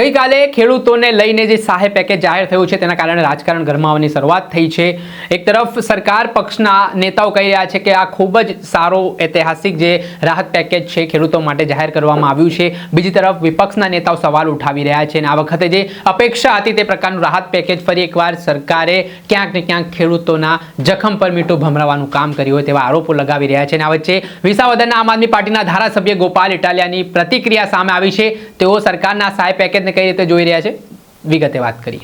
ગઈકાલે ખેડૂતોને લઈને જે સહાય પેકેજ જાહેર થયું છે, તેના કારણે રાજકારણ ગરમાવાની શરૂઆત થઈ છે. એક તરફ સરકાર પક્ષના નેતાઓ કહી રહ્યા છે કે આ ખૂબ જ સારો ઐતિહાસિક જે રાહત પેકેજ છે, ખેડૂતો માટે જાહેર કરવામાં આવ્યું છે. બીજી તરફ વિપક્ષના નેતાઓ સવાલ ઉઠાવી રહ્યા છે અને આ વખતે જે અપેક્ષા હતી તે પ્રકારનું રાહત પેકેજ ફરી એકવાર સરકારે ક્યાંક ને ક્યાંક ખેડૂતોના જખમ પર મીઠું ભમરાવાનું કામ કર્યું હોય તેવા આરોપો લગાવી રહ્યા છે અને આ વચ્ચે વિસાવદરના આમ આદમી પાર્ટીના ધારાસભ્ય ગોપાલ ઇટાલિયાની પ્રતિક્રિયા સામે આવી છે. તેઓ સરકારના સહાય પેકેજને કઈ રીતે જોઈ રહ્યા છે? વિગતે વાત કરીએ.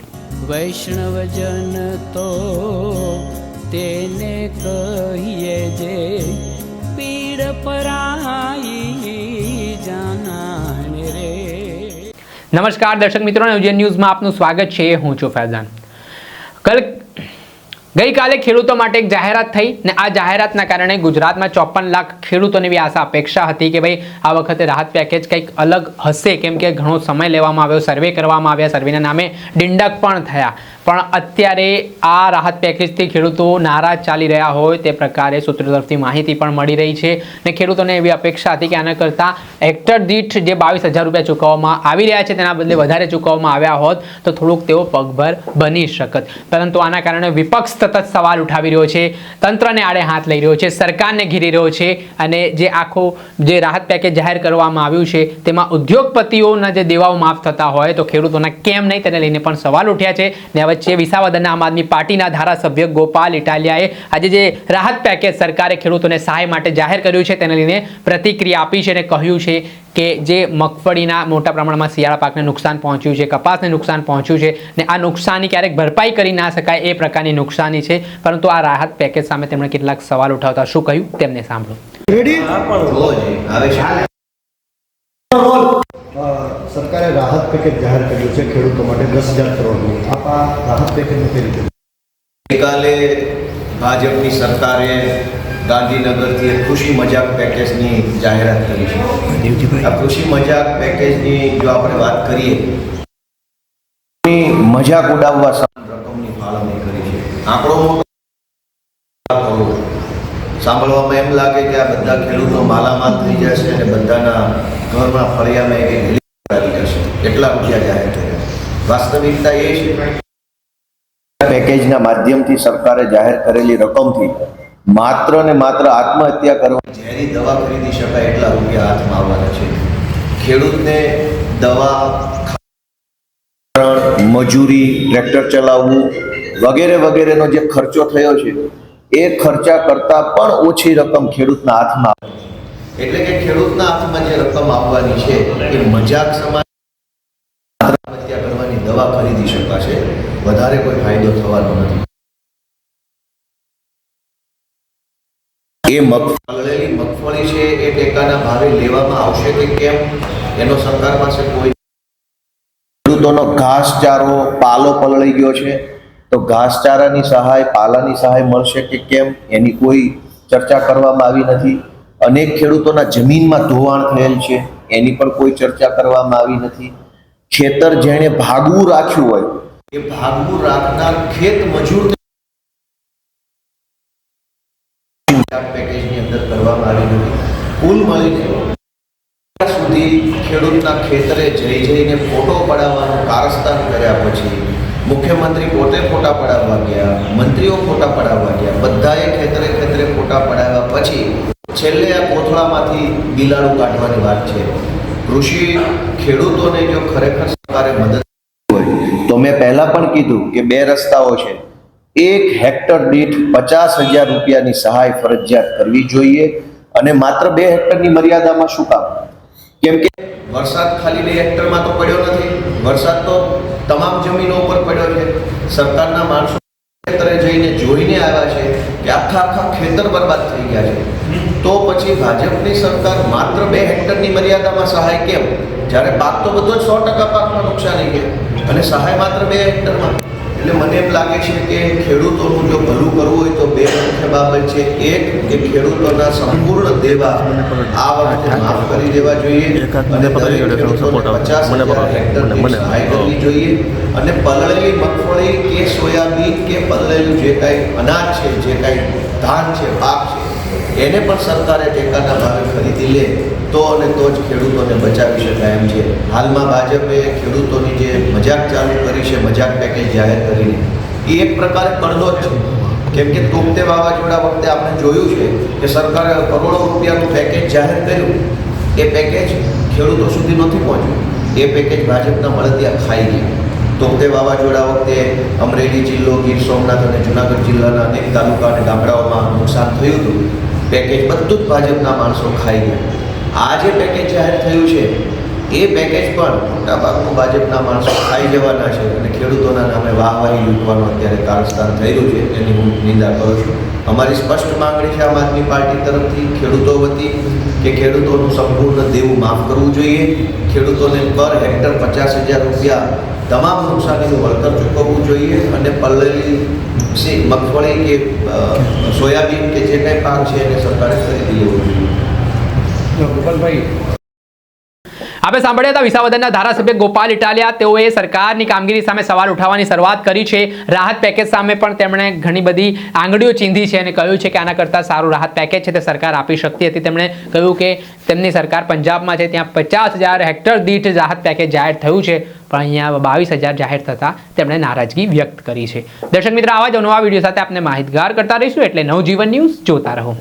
વૈષ્ણવજન તો તેને કહીએ જે પીડ પરાઈ જાનાને રે. નમસ્કાર દર્શક મિત્રો નવજીવન ન્યૂઝમાં આપનું સ્વાગત છે. હું છું ફૈઝાન. કલ ગઈકાલે ખેડૂતો માટે એક જાહેરાત થઈ ને આ જાહેરાતના કારણે ગુજરાતમાં ચોપન લાખ ખેડૂતોની એવી આશા અપેક્ષા હતી કે ભાઈ આ વખતે રાહત પેકેજ કંઈક અલગ હશે. કેમ કે ઘણો સમય લેવામાં આવ્યો સર્વે કરવામાં આવ્યા સર્વેના નામે ડિંડક પણ થયા. પણ અત્યારે આ રાહત પેકેજથી ખેડૂતો નારાજ ચાલી રહ્યા હોય તે પ્રકારે સૂત્રો તરફથી માહિતી પણ મળી રહી છે ને ખેડૂતોને એવી અપેક્ષા હતી કે આના કરતાં હેક્ટર દીઠ જે બાવીસ હજાર રૂપિયા ચૂકવવામાં આવી રહ્યા છે તેના બદલે વધારે ચૂકવવામાં આવ્યા હોત તો થોડુંક તેઓ પગભર બની શકત. પરંતુ આના કારણે વિપક્ષ સતત સવાલ ઉઠાવી રહ્યો છે, તંત્રને આડે હાથ લઈ રહ્યો છે, સરકારને ઘેરી રહ્યો છે અને જે આખો જે રાહત પેકેજ જાહેર કરવામાં આવ્યું છે, તેમાં ઉદ્યોગપતિઓના જે દેવાઓ માફ થતા હોય તો ખેડૂતોના કેમ નહીં તેને લઈને પણ સવાલ ઉઠ્યા છે. ને વચ્ચે વિસાવદરના આમ આદમી પાર્ટીના ધારાસભ્ય ગોપાલ ઇટાલિયાએ આજે જે રાહત પેકેજ સરકારે ખેડૂતોને સહાય માટે જાહેર કર્યું છે, તેને લઈને પ્રતિક્રિયા આપી છે અને કહ્યું છે કે જે મગફળીના મોટા પ્રમાણમાં શિયાળા પાકને નુકસાન પહોંચ્યું છે કપાસને નુકસાન પહોંચ્યું છે ને આ નુકસાની ક્યારેક ભરપાઈ કરી ના શકાય એ પ્રકારની નુકસાની છે. પરંતુ આ રાહત પેકેજ સામે તેમણે કેટલાક સવાલ ઉઠાવતા શું કહ્યું તેમને સાંભળો. સરકારે રાહત પેકેજ જાહેર કર્યું છે ખેડૂતો માટે દસ હજાર કરોડનું. આપ આ રાહત પેકેજનું કઈ રીતે? ગઈકાલે ભાજપની સરકારે ગાંધીનગરથી એક ખુશી મજાક પેકેજની જાહેરાત કરી છે. આ કૃષિ મજાક પેકેજની જો આપણે વાત કરીએ મજાક ઉડાવવા સમાન રકમની ફાળવણી કરી છે. આંકડો સાંભળવામાં એમ લાગે કે આ બધા ખેડૂતો માલામાલ થઈ જશે અને બધાના ઘરમાં ફળિયામાં એક એક જશે. એટલા રૂપિયા જાહેર થયા વાસ્તવિકતા એ છે પેકેજના માધ્યમથી સરકારે જાહેર કરેલી રકમથી માત્ર ને માત્ર આત્મહત્યા કરવા ઝેરી દવા ખરીદી શકાય એટલા રૂપિયા હાથમાં આવવાના છે. ખેડૂતને દવા મજૂરી, ટ્રેક્ટર ચલાવવું વગેરે વગેરેનો જે ખર્ચો થયો છે, એ ખર્ચા કરતાં પણ ઓછી રકમ ખેડૂતના હાથમાં આવે એટલે કે ખેડૂતના હાથમાં જે રકમ આવવાની છે, એ મજાક સમાન આત્મહત્યા કરવાની દવા ખરીદી શકાશે. વધારે કોઈ ફાયદો થવાનો નથી. એ મગફળેલી મગફળી છે એ ટેકાના ભાવે લેવામાં આવશે કે કેમ? એનો સરકાર પાસે કોઈ ખેડૂતોનો ઘાસચારો પાલો પલળી ગયો છે, તો ઘાસચારાની સહાય, પાલાની સહાય મળશે કે કેમ? એની કોઈ ચર્ચા કરવામાં આવી નથી. અનેક ખેડૂતોના જમીનમાં ધોવાણ થયેલ છે, એની પણ કોઈ ચર્ચા કરવામાં આવી નથી. ખેતર જેણે ભાગવું રાખ્યું હોય, એ ભાગવું રાખનાર ખેત મજૂર કુલ મળીને સુધી ખેડૂતના ખેતરે જઈ જઈને ફોટો પડાવવાનું કારસ્તાન કર્યા પછી મુખ્યમંત્રી પોતે ફોટા પડાવવા ગયા, મંત્રીઓ ફોટા પડાવવા ગયા, બધાએ ખેતરે ખેતરે ફોટા પડાવ્યા પછી છેલ્લે આ કોથળામાંથી બિલાડું કાઢવાની વાત છે. કૃષિ ખેડૂતોને જો ખરેખર સરકારે મદદ હોય, તો મેં પહેલાં પણ કીધું કે બે રસ્તાઓ છે. એક હેક્ટર દીઠ પચાસ હજાર રૂપિયાની સહાય ફરજિયાત કરવી જોઈએ. અને માત્ર બે હેક્ટરની મર્યાદામાં શું કામ? કેમ કે વરસાદ ખાલી બે હેક્ટરમાં તો પડ્યો નથી. વરસાદ તો તમામ જમીનો ઉપર પડ્યો છે. સરકારના માણસો ખેતરે જઈને જોઈને આવ્યા છે કે આખા આખા ખેતર બરબાદ થઈ ગયા છે. તો પછી ભાજપની સરકાર માત્ર બે હેક્ટરની મર્યાદામાં સહાય કેમ? જ્યારે પાક તો બધો જ સો ટકા પાકમાં નુકસાની ગયા. અને સહાય માત્ર બે હેક્ટરમાં. એટલે મને એમ લાગે છે કે ખેડૂતોનું જો ભલું કરવું હોય તો બે મુખ્ય બાબત છે. એક કે ખેડૂતોના સંપૂર્ણ દેવા આ વખતે માફ કરી દેવા જોઈએ. અને દરેક ખેડૂતોને પચાસ હેક્ટરની સહાય કરવી જોઈએ. અને પલળેલી મગફળી કે સોયાબીન કે પલળેલું જે કાંઈ અનાજ છે જે કાંઈ ધાન છે પાક છે એને પણ સરકારે ટેકાના ભાવે ખરીદી લે તો અને તો જ ખેડૂતોને બચાવી શકાય એમ છે. હાલમાં ભાજપે ખેડૂતોની જે મજાક ચાલુ કરી છે, મજાક પેકેજ જાહેર કરીને, એ એક પ્રકારે પડદો જ છે. કેમ કે તોપતે વાવાઝોડા વખતે આપણે જોયું છે કે સરકારે કરોડો રૂપિયાનું પેકેજ જાહેર કર્યું. એ પેકેજ ખેડૂતો સુધી નથી પહોંચ્યું. એ પેકેજ ભાજપના મળતિયા ખાઈ ગયા. તોપતે વાવાઝોડા વખતે અમરેલી જિલ્લો ગીર સોમનાથ અને જુનાગઢ જિલ્લાના અનેક તાલુકા અને ગામડાઓમાં નુકસાન થયું હતું. પેકેજ બધું જ ભાજપના માણસો ખાઈ ગયા. આ જે પેકેજ જાહેર થયું છે, એ પેકેજ પણ મોટાભાગનું ભાજપના માણસો ખાઈ જવાના છે અને ખેડૂતોના નામે વાહવાહી લૂંટવાનું અત્યારે કારસ્તાન થઈ રહ્યું છે, એની હું નિંદા કરું છું. અમારી સ્પષ્ટ માંગણી છે આમ આદમી પાર્ટી તરફથી, ખેડૂતો વતી, કે ખેડૂતોનું સંપૂર્ણ દેવું માફ કરવું જોઈએ. ખેડૂતોને પર હેક્ટર પચાસ હજાર રૂપિયા તમામ નુકસાનીનું વળતર ચૂકવવું જોઈએ અને પલ્લેલી સી મગફળી કે સોયાબીન કે જે કંઈ પાક છે એને સરકારે ખરીદી લેવું જોઈએ. ગોપાલભાઈ આપણે સાંભળ્યા હતા વિસાવદનના ધારાસભ્ય ગોપાલ ઇટાલિયા. તેઓએ સરકારની કામગીરી સામે સવાલ ઉઠાવવાની શરૂઆત કરી છે. રાહત પેકેજ સામે પણ તેમણે ઘણી બધી આંગળીઓ ચીંધી છે અને કહ્યું છે કે આના કરતાં સારું રાહત પેકેજ છે તે સરકાર આપી શકતી હતી. તેમણે કહ્યું કે તેમની સરકાર પંજાબમાં છે, ત્યાં પચાસ હજાર હેક્ટર દીઠ રાહત પેકેજ જાહેર થયું છે, પણ અહીંયા બાવીસ હજાર જાહેર થતાં તેમણે નારાજગી વ્યક્ત કરી છે. દર્શક મિત્ર, આવા જ નવા વીડિયો સાથે આપણે માહિતગાર કરતા રહીશું. એટલે નવજીવન ન્યૂઝ જોતા રહો.